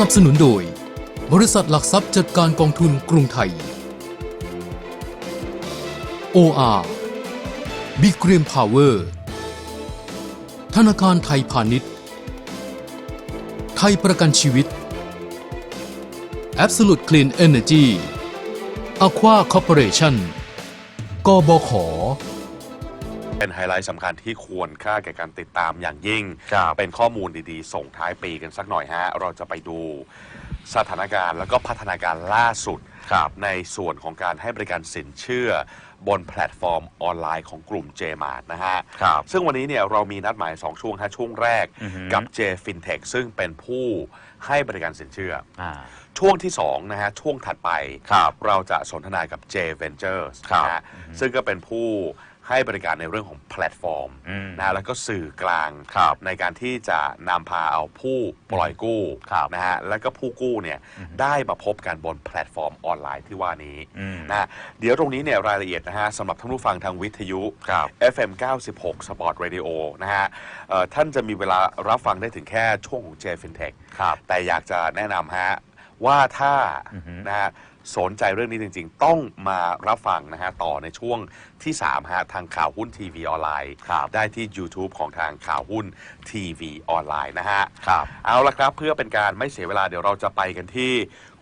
นับสนุนโดย บริษัทหลักทรัพย์จัดการกองทุนกรุงไทย OR Big Green Power ธนาคารไทยพาณิชย์ ไทยประกันชีวิต Absolute Clean Energy Aqua Corporation กบข เป็นไฮไลท์สำคัญที่ควรค่าแก่การติดตามอย่างยิ่ง ครับเป็นข้อมูลดีๆ ส่งท้ายปีกันสักหน่อยฮะ เราจะไปดูสถานการณ์แล้วก็พัฒนาการล่าสุด ครับ ในส่วนของการให้บริการสินเชื่อบนแพลตฟอร์มออนไลน์ของกลุ่ม JMart นะฮะ ครับ ซึ่งวันนี้เนี่ยเรามีนัดหมาย 2 ช่วงฮะช่วงแรกอือฮึกับ J FinTech ซึ่งเป็นผู้ให้บริการสินเชื่อ อ่า ช่วงที่2นะฮะช่วงถัดไป ครับเราจะสนทนากับ J Ventures ครับนะฮะซึ่งก็เป็นผู้ ให้บริการในเรื่องของแพลตฟอร์มอืม นะฮะแล้วก็สื่อกลางครับในการที่จะนำพาเอาผู้ปล่อยกู้ครับนะฮะแล้วก็ผู้กู้เนี่ยได้มาพบกันบนแพลตฟอร์มออนไลน์ที่ว่านี้อืม นะฮะเดี๋ยวตรงนี้เนี่ยรายละเอียดนะฮะสำหรับท่านผู้ฟังทางวิทยุ ครับ FM 96 Sport Radio นะฮะเอ่อท่านจะมีเวลารับฟังได้ถึงแค่ช่วงของ J FinTech ครับ แต่อยากจะแนะนำฮะว่าถ้าอือฮึนะฮะ สนใจเรื่องนี้จริง ๆ ต้องมารับฟังนะฮะต่อในช่วงที่3ฮะทางข่าวหุ้นทีวีออนไลน์ครับได้ที่ YouTube ของทางข่าวหุ้นทีวีออนไลน์นะฮะครับเอาละครับเพื่อเป็นการไม่เสียเวลาเดี๋ยวเราจะไปกันที่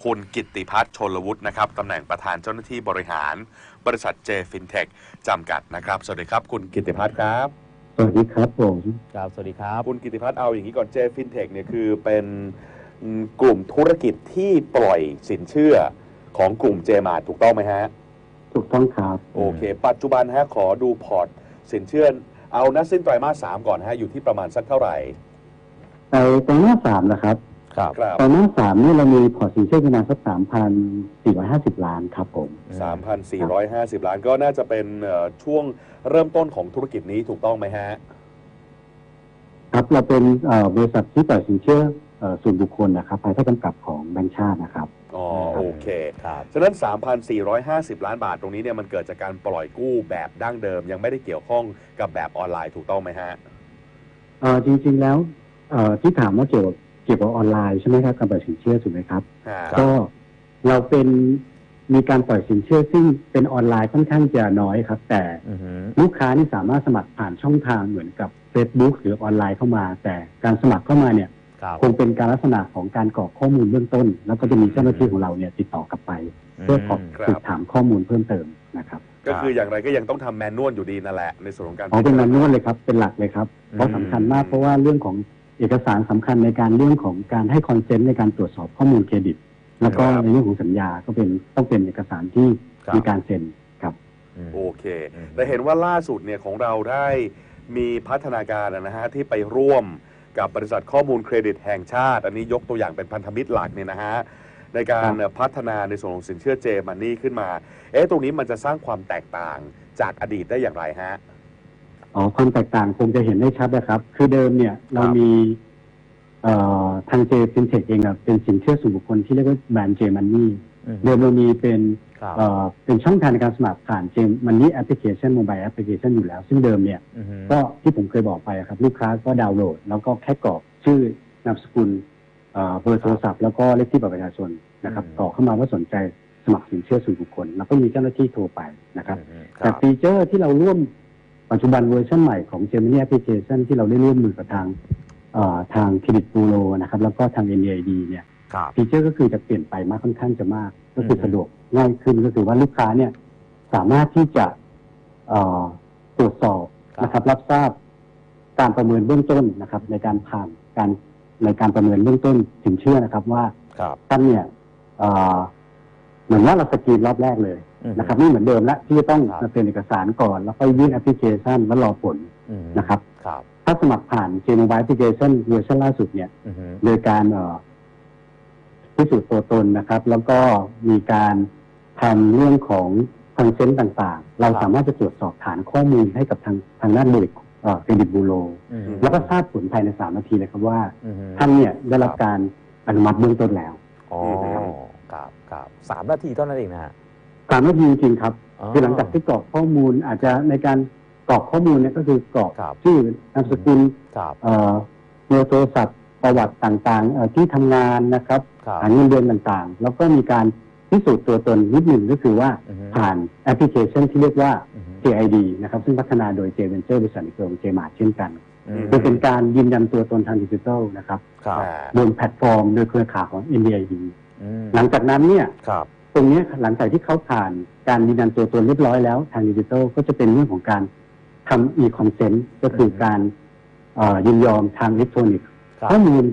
คุณกิตติพัฒน์ชนลวุฒินะครับตำแหน่งประธานเจ้าหน้าที่บริหาร บริษัทเจฟินเทคจำกัดนะครับ สวัสดีครับ คุณกิตติพัฒน์ครับสวัสดีครับผมครับสวัสดีครับ คุณกิติพัฒน์เอาอย่างนี้ก่อนเจฟินเทคเนี่ยคือเป็นอืมกลุ่มธุรกิจที่ปล่อยสินเชื่อ ของกลุ่มเจมาถูกต้องไหมฮะ ถูกต้องครับ โอเค ปัจจุบันฮะขอดูพอร์ตสินเชื่อเอานัดสิ้นไตรมาสสามก่อนฮะอยู่ที่ประมาณสักเท่าไหร่ไปไตรมาสสามนะครับครับครับไตรมาสสามนี่เรามีพอร์ตสินเชื่อประมาณสักสามพันสี่ร้อยห้าสิบล้านครับผม3,450ล้านก็น่าจะเป็นเอ่อช่วงเริ่มต้นของธุรกิจนี้ถูกต้องไหมฮะ ครับเราเป็นเอ่อบริษัทที่ปล่อยสินเชื่อเอ่อส่วนบุคคลนะครับภายใต้กำกับของแบงก์ชาตินะครับ อ๋ออืมโอเค ครับ ฉะนั้น 3,450 ล้านบาทตรงนี้เนี่ยมันเกิดจากการปล่อยกู้แบบดั้งเดิม ยังไม่ได้เกี่ยวข้องกับแบบออนไลน์ถูกต้องไหมฮะ เอ่อจริงๆแล้วเอ่อที่ถามว่าเกี่ยวกับเกี่ยวกับออนไลน์ใช่ไหมครับการปล่อยสินเชื่อถูกไหมครับฮะก็เราเป็นมีการปล่อยสินเชื่อซึ่งเป็นออนไลน์ค่อนข้างจะน้อยครับ แต่อือฮึลูกค้านี่สามารถสมัครผ่านช่องทางเหมือนกับ Facebook หรือออนไลน์เข้ามา แต่การสมัครเข้ามาเนี่ย ครับคงเป็นการลักษณะของการกรอกข้อมูลเบื้องต้น แล้วก็จะมีเจ้าหน้าที่ของเราเนี่ยติดต่อกลับไป เพื่อขอครับสืบถามข้อมูลเพิ่มเติมนะครับก็คืออย่างไรก็ยังต้องทำแมนนวลอยู่ดีนั่นแหละในส่วนของการอ๋อเป็นแมนนวลเลยครับเป็นหลักเลยครับเพราะสำคัญมากเพราะว่าเรื่องของเอกสารสำคัญในการเรื่องของการให้คอนเซนต์ในการตรวจสอบข้อมูลเครดิต แล้วก็ในเรื่องของสัญญาก็เป็นต้องเป็นเอกสารที่ครับมีการเซ็นครับมโอเคอืมแต่เห็นว่าล่าสุดเนี่ยของเราได้มีพัฒนาการนะฮะที่ไปร่วม กับบริษัทข้อมูลเครดิตแห่งชาติ อันนี้ยกตัวอย่างเป็นพันธมิตรหลักเนี่ยนะฮะในการพัฒนาในส่วนของสินเชื่อเจมันนี่ขึ้นมา เอ๊ะตรงนี้มันจะสร้างความแตกต่างจากอดีตได้อย่างไรฮะอ๋อความแตกต่างคงจะเห็นได้ชัดนะครับ คือเดิมเนี่ยเรามีเอ่อทางเจฟินเทคเองอะเป็นสินเชื่อส่วนบุคคลที่เรียกว่าแบรนด์เจมันนี่ อือฮึเดิมเรามีเป็นครับเอ่อเป็นช่องทางในการสมัครผ่านเจมันนี่แอปพลิเคชันโมบายแอปพลิเคชันอยู่แล้ว ซึ่งเดิมเนี่ยอือฮึก็ที่ผมเคยบอกไปอะครับ ลูกค้าก็ดาวน์โหลด แล้วก็แค่กรอกชื่อนามสกุลเอ่อเบอร์โทรศัพท์แล้วก็เลขที่บัตรประชาชนนะครับกรอกเข้ามาว่าสนใจสมัครสินเชื่อส่วนบุคคลแล้วก็มีเจ้าหน้าที่โทรไปนะครับอือฮึคแต่รับฟีเจอร์ที่เราร่วมปัจจุบันเวอร์ชันใหม่ของ Gemini Application ที่เราได้ร่วมมือกับทางเอ่อทางเครดิตบูโรนะครับแล้วก็ทาง NAID เนี่ย ครับ ฟีเจอร์ก็คือจะเปลี่ยนไปมากค่อนข้างจะมาก ก็คือมสะดวกง่ายขึ้นก็คือว่าลูกค้าเนี่ย สามารถที่จะเอ่อตรวจสอบนะครับ รับทราบการประเมินเบื้องต้นนะครับ ในการผ่านการในการประเมินเบื้องต้นสินเชื่อนะครับ ว่าครับ ท่านเนี่ยเอ่อเหมือนว่าเราสกรีนรอบแรกเลยอือฮึนะครับไม่เหมือนเดิมละที่จะต้องครับ มาเซ็นเอกสารก่อน แล้วก็ยื่นแอปพลิเคชันแล้วรอผลอือฮึนะครับ ครับถ้าสมัครผ่าน J Mobile Application เวอร์ชันล่าสุดเนี่ย อือฮึโดยการเอ่อ พิสูจน์ตัวตนนะครับ แล้วก็มีการทำเรื่องของคอนเซนต์ต่างๆ เราสามารถจะตรวจสอบฐานข้อมูลให้กับทางทางด้านบริษัทเครดิตบูโรอือฮึแล้วก็ทราบผลภายในสามนาทีเลยครับว่าอือฮึท่านเนี่ยได้รับการอนุมัติเบื้องต้นแล้วอ๋อครับครับสามนาทีเท่านั้นเองนะฮะสามนาทีจริงๆครับอ๋อคือหลังจากที่กรอกข้อมูลอาจจะในการกรอกข้อมูลเนี่ยก็คือกรอกครับชื่อนามสกุลครับเอ่อเบอร์โทรศัพท์ ประวัติต่างๆเอ่อที่ทำงานนะครับครับหาเงินเดือนต่างๆ แล้วก็มีการพิสูจน์ตัวตนนิดหนึ่งก็คือว่าอือฮึผ่านแอปพลิเคชันที่เรียกว่าอือฮึ JID นะครับซึ่งพัฒนาโดย J Venture บริษัทในเครือของ J Mart เช่นกันอืมคือเป็นการยืนยันตัวตนทางดิจิทัลนะครับครับอ่าบนแพลตฟอร์มโดยเครือข่ายของ NDID อืมหลังจากนั้นเนี่ยครับตรงเนี้ยหลังจากที่เขาผ่านการยืนยันตัวตนเรียบร้อยแล้วทางดิจิทัลก็จะเป็นเรื่องของการทำ e-consent ก็คือการเอ่อยินยอมทางอิเล็กทรอนิกส์ครับ ข้อมูล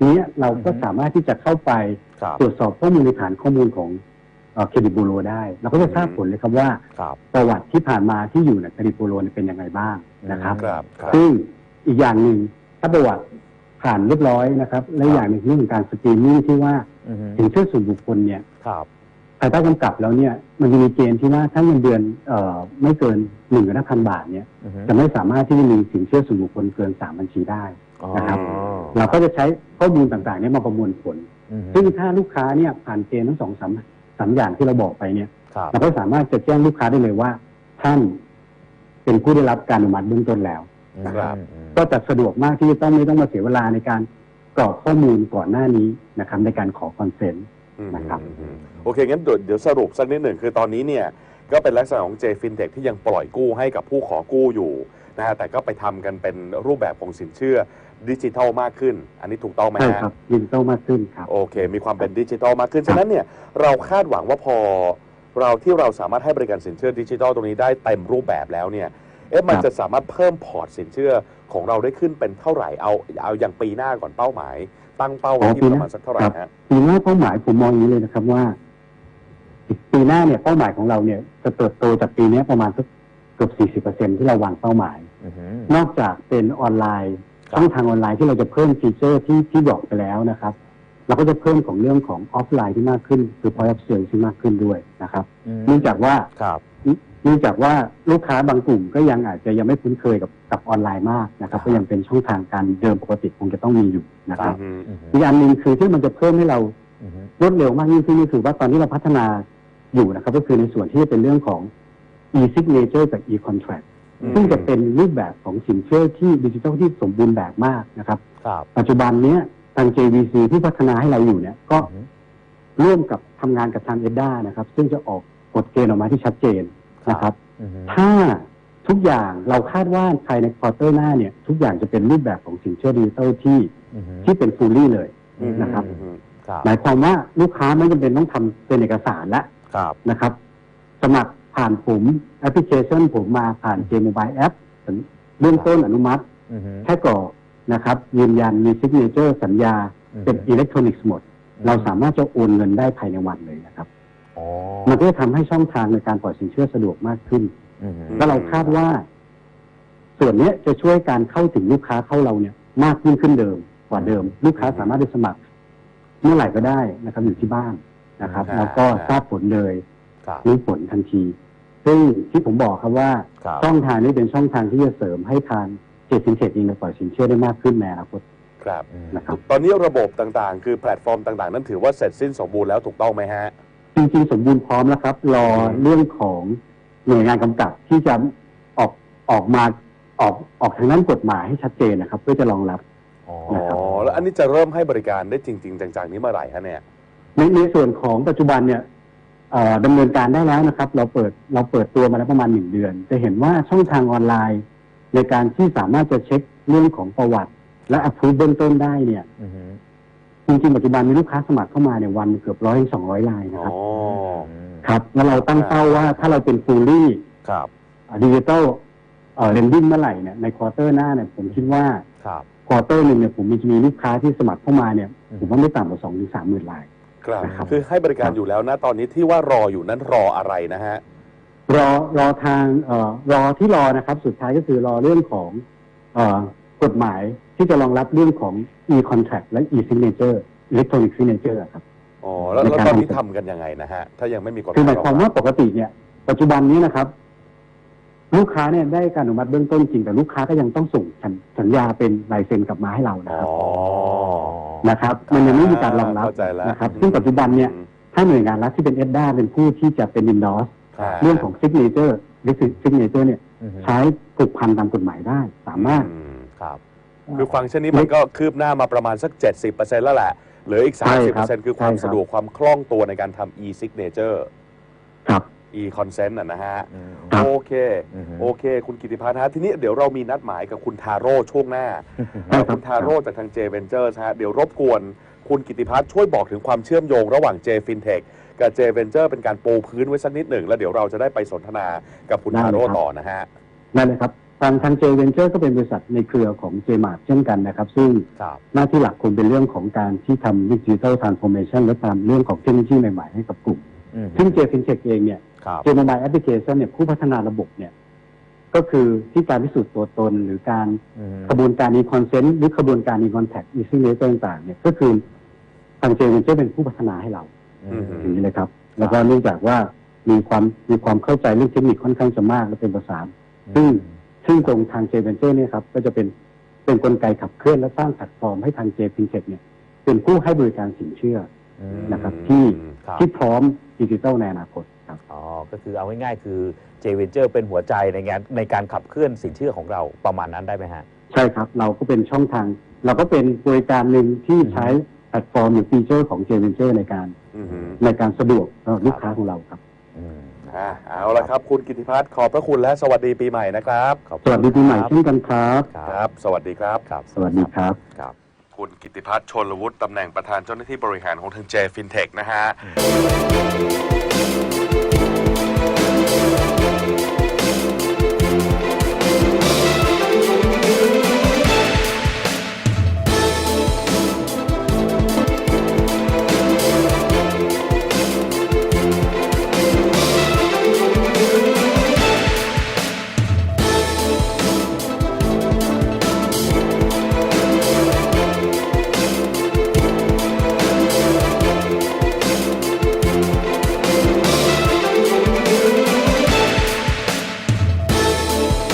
เนี้ยเราก็อือฮึสามารถที่จะเข้าไปครับตรวจสอบข้อมูลในฐานข้อมูลของเครดิตบูโรได้เราก็จะทราบผลเลยครับว่าครับประวัติที่ผ่านมาที่อยู่ในเครดิตบูโรเนี่ยเป็นยังไงบ้างนะครับครับครับซึ่งอีกอย่างหนึ่งถ้าประวัติผ่านเรียบร้อยนะครับ และอย่างหนึ่งเรื่องของการสกรีนนิ่งที่ว่าอือฮึสินเชื่อส่วนบุคคลเนี่ยครับ ภายใต้กำกับแล้วเนี่ยมันจะมีเกณฑ์ที่ว่าถ้าเงินเดือนเอ่อไม่เกินหนึ่งพันบาทเนี่ยอือฮึจะไม่สามารถที่จะมีสินเชื่อส่วนบุคคลเกินสามบัญชีได้นะครับอ๋อเราก็จะใช้ข้อมูลต่างๆเนี่ยมาประมวลผล อือฮึซึ่งถ้าลูกค้าเนี่ยผ่านเกณฑ์ทั้งสองสามสามอย่างที่เราบอกไปเนี่ย ครับเราก็สามารถจะแจ้งลูกค้าได้เลยว่า ท่านเป็นผู้ได้รับการอนุมัติเบื้องต้นแล้ว ครับอืมก็จะสะดวกมากที่จะต้องไม่ต้องมาเสียเวลาในการกรอกข้อมูลก่อนหน้านี้นะครับ ในการขอคอนเซนต์อืม นะครับอืมโอเค งั้นเดี๋ยวเดี๋ยวสรุปสักนิดหนึ่งคือตอนนี้เนี่ย ก็เป็นลักษณะของ J FinTech ที่ยังปล่อยกู้ให้กับผู้ขอกู้อยู่นะฮะแต่ก็ไปทำกันเป็นรูปแบบของสินเชื่อดิจิทัลมากขึ้น อันนี้ถูกต้องไหมใช่ฮะครับดิจิตอลมากขึ้นครับโอเค มีความเป็นดิจิทัลมากขึ้น ฉะนั้นเนี่ยเราคาดหวังว่าพอเราที่เราสามารถให้บริการสินเชื่อดิจิทัลตรงนี้ได้เต็มรูปแบบแล้วเนี่ยเอ๊ะมันครับจะสามารถเพิ่มพอร์ตสินเชื่อของเราได้ขึ้นเป็นเท่าไหร่เอาเอาอย่างปีหน้าก่อนเป้าหมาย ตั้งเป้าไว้ที่ประมาณสักเท่าไหร่ฮะปีหน้าเป้าหมายผมมองอย่างนี้เลยนะครับว่า ปีหน้าเนี่ยเป้าหมายของเราเนี่ย จะเติบโตจากปีนี้ประมาณสักเกือบ40%ที่เราวางเป้าหมายอือฮึนอกจากเป็นออนไลน์ครับช่องทางออนไลน์ที่เราจะเพิ่มฟีเจอร์ที่ที่บอกไปแล้วนะครับเราก็จะเพิ่มของเรื่องของออฟไลน์ที่มากขึ้น คือ point of sale ที่มากขึ้นด้วยนะครับอืมเนื่องจากว่าครับ เนื่องจากว่าลูกค้าบางกลุ่มก็ยังอาจจะยังไม่คุ้นเคยกับกับออนไลน์มากนะครับครับก็ยังเป็นช่องทางการเดิมปกติคงจะต้องมีอยู่นะครับอืมอือฮึอีกอันหนึ่งคือที่มันจะเพิ่มให้เราอือฮึรวดเร็วมากยิ่งขึ้นก็คือว่าตอนนี้เราพัฒนาอยู่นะครับ ก็คือในส่วนที่เป็นเรื่องของ e-signature กับ e-contract อืมซึ่งจะเป็นรูปแบบของสินเชื่อที่ดิจิทัลที่สมบูรณ์แบบมากนะครับครับปัจจุบันเนี้ยทาง JVC ที่พัฒนาให้เราอยู่เนี่ย ก็อือฮึร่วมกับทำงานกับทางเอด้านะครับ ซึ่งจะออกกฎเกณฑ์ออกมาที่ชัดเจน นะครับอือฮึถ้าทุกอย่างเราคาดว่าภายในควอเตอร์หน้าเนี่ย ทุกอย่างจะเป็นรูปแบบของสินเชื่อดิจิทัลที่อือฮึที่เป็นฟูลลี่เลยอืมนะครับอืมครับหมายความว่าลูกค้าไม่จำเป็นต้องทำเป็นเอกสารละครับนะครับ สมัครผ่านผมแอปพลิเคชันผมมาผ่าน J Mobile App เบื้องต้นอนุมัติอือฮึแค่กรอกนะครับ ยืนยันมีซิกเนเจอร์สัญญาเป็นอิเล็กทรอนิกส์หมด เราสามารถจะโอนเงินได้ภายในวันเลยนะครับอ๋อ มันก็จะทำให้ช่องทางในการปล่อยสินเชื่อสะดวกมากขึ้นอือฮึแล้วเราคาดว่า ส่วนเนี้ยจะช่วยการเข้าถึงลูกค้าเข้าเราเนี่ยมากยิ่งขึ้นเดิมกว่าเดิม ลูกค้าสามารถไปสมัคร เมื่อไหร่ก็ได้นะครับ อยู่ที่บ้านนะครับ แล้วก็ทราบผลเลยครับรู้ผลทันที ซึ่งที่ผมบอกครับว่าครับช่องทางนี้เป็นช่องทางที่จะเสริมให้ทางเจสินเทคเองปล่อยสินเชื่อได้มากขึ้นในอนาคตครับอืมนะครับ ตอนนี้ระบบต่างๆ คือแพลตฟอร์มต่างๆ นั้นถือว่าเสร็จสิ้นสมบูรณ์แล้วถูกต้องไหมฮะ จริงๆสมบูรณ์พร้อมแล้วครับ รอเรื่องของหน่วยงานกำกับที่จะออกออกมาออกออกทางด้านกฎหมายให้ชัดเจนนะครับ เพื่อจะรองรับ อ๋ออ๋อแล้วอันนี้จะเริ่มให้บริการได้จริง ๆ จังๆนี้เมื่อไหร่ฮะเนี่ย ในในส่วนของปัจจุบันเนี่ยเอ่อดำเนินการได้แล้วนะครับ เราเปิดเราเปิดตัวมาแล้วประมาณหนึ่งเดือน จะเห็นว่าช่องทางออนไลน์ ในการที่สามารถจะเช็คเรื่องของประวัติ และอัพพูเบื้องต้นได้เนี่ย อือฮึ จริงๆปัจจุบันมีลูกค้าสมัครเข้ามาเนี่ยวันเกือบร้อยถึงสองร้อยรายนะคอ๋รับอครับ แล้วเราตั้งเป้าว่าถ้าเราเป็นฟูลลี่ครับดิจิตอลเอ่อเรนดิ้งเมื่อไหร่เนี่ยในควอเตอร์หน้าเนี่ยผมคิดว่าครับควอเตอร์หนึ่งเนี่ยผมมีจะมีลูกค้าที่สมัครเข้ามาเนี่ยอืมผมว่าไม่ต่ำกว่าสองถึงสามหมื่นราย ครับนะครับ คือให้บริการอยู่แล้วนะตอนนี้ที่ว่ารออยู่นั้นรออะไรนะฮะ รอรอทางเอ่อรอที่รอนะครับ สุดท้ายก็คือรอเรื่องของเอ่อ กฎหมายที่จะรองรับเรื่องของ e-contract และ e-signature electronic signature ครับอ๋อแล้วในแล้วการตอนนี้ทำกันยังไงนะฮะ ถ้ายังไม่มีกฎหคือหมายมายความว่าปกติเนี่ย ปัจจุบันนี้นะครับ ลูกค้าเนี่ยได้การอนุมัติเบื้องต้นจริง แต่ลูกค้าก็ยังต้องส่งสัญสัญญาเป็นลายเซ็นกลับมาให้เรานะอ๋ครับอนะครับ มันยังไม่มีการรองรับเข้าใจแล้วนะครับ ซึ่งปัจจุบันเนี่ยถ้าหน่วยงานรัฐที่เป็นเอดด้าเป็นผู้ที่จะเป็น endorse อ่าเรื่องของ signature หรือ signature เนี่ยอือฮึใช้ผูกพันตามกฎหมายได้ สามารถอืม ครับ คือฟังก์ชันนี้มันก็คืบหน้ามาประมาณสัก 70%แล้วแหละเหลืออีก ใช่ครับ30%คือความใช่ครับ สะดวกความคล่องตัวในการทำ e-signature ครับ e-consent อะนะฮะ อืม ครับ โอเค อืมโอเค คุณกิติพัฒน์ฮะ ทีนี้เดี๋ยวเรามีนัดหมายกับคุณทาโร่ช่วงหน้า ได้ครับ คุณทาโร่จากทาง J Ventures ฮะ เดี๋ยวรบกวน คุณกิติพัฒน์ช่วยบอกถึงความเชื่อมโยงระหว่าง J FinTech กับ J Venture เป็นการปูพื้นไว้สักนิดหนึ่ง แล้วเดี๋ยวเราจะได้ไปสนทนากับคุณได้ทาโร่เลยครับต่อนะฮะนั่นเลยครับ ทางทางเจเวนเจอร์ก็เป็นบริษัทในเครือของเจมาร์เช่นกันนะครับ ซึ่งครับหน้าที่หลักคงเป็นเรื่องของการที่ทำดิจิทัลทรานส์ฟอร์เมชันและตามเรื่องของเทคโนโลยีใหม่ๆ ให้กับกลุ่มอืมซึ่งเจฟินเทคเองเนี่ยครับเจม o บายแอปพลิเคชันเนี่ยผู้พัฒนาระบบเนี่ยก็คือที่การพิสูจน์ตัวตนหรือการอืมกระบวนการอีคอนเซนต์หรือกระบวนการอีคอนแทคอีซิเนเตอร์ต่างๆเนี่ยก็คือทางเจเวนเจอร์เป็นผู้พัฒนาให้เราอืมอย่างนี้เลยครับ แล้วก็เนื่องจากว่ามีความมีความเข้าใจเรื่องเทคนิคค่อนข้างจะมากและเป็นภาษานซึ่ง ซึ่งตรงทางเจเวนเจอร์เนี่ยครับก็จะเป็นเป็นกลไกขับเคลื่อนและสร้างแพลตฟอร์มให้ทางเจฟินเทคเนี่ยเป็นผู้ให้บริการสินเชื่ออืมนะครับที่ครับที่พร้อมดิจิทัลในอนาคตครับ อ๋อก็คือเอาง่ายๆคือ J Venture เป็นหัวใจในงานในการขับเคลื่อนสินเชื่อของเราประมาณนั้นได้ไหมฮะ ใช่ครับ เราก็เป็นช่องทาง เราก็เป็นบริการหนึ่งที่ใช้แพลตฟอร์มหรือฟีเจอร์ของเจเวนเจอร์ในการ อือหือในการสะดวกสำหรับลูกค้าของเราครับ อืม อ่าเอาละครับ คุณกิติพัฒน์ขอบพระคุณและสวัสดีปีใหม่นะครับขอบสวัสดีปีใหม่ครับเช่นกันครับครับสวัสดีครับ ครับ สวัสดีครับ ครับ คุณกิติพัฒน์ชนลวุฒิตำแหน่งประธานเจ้าหน้าที่บริหารของทาง J FinTech นะฮะอืม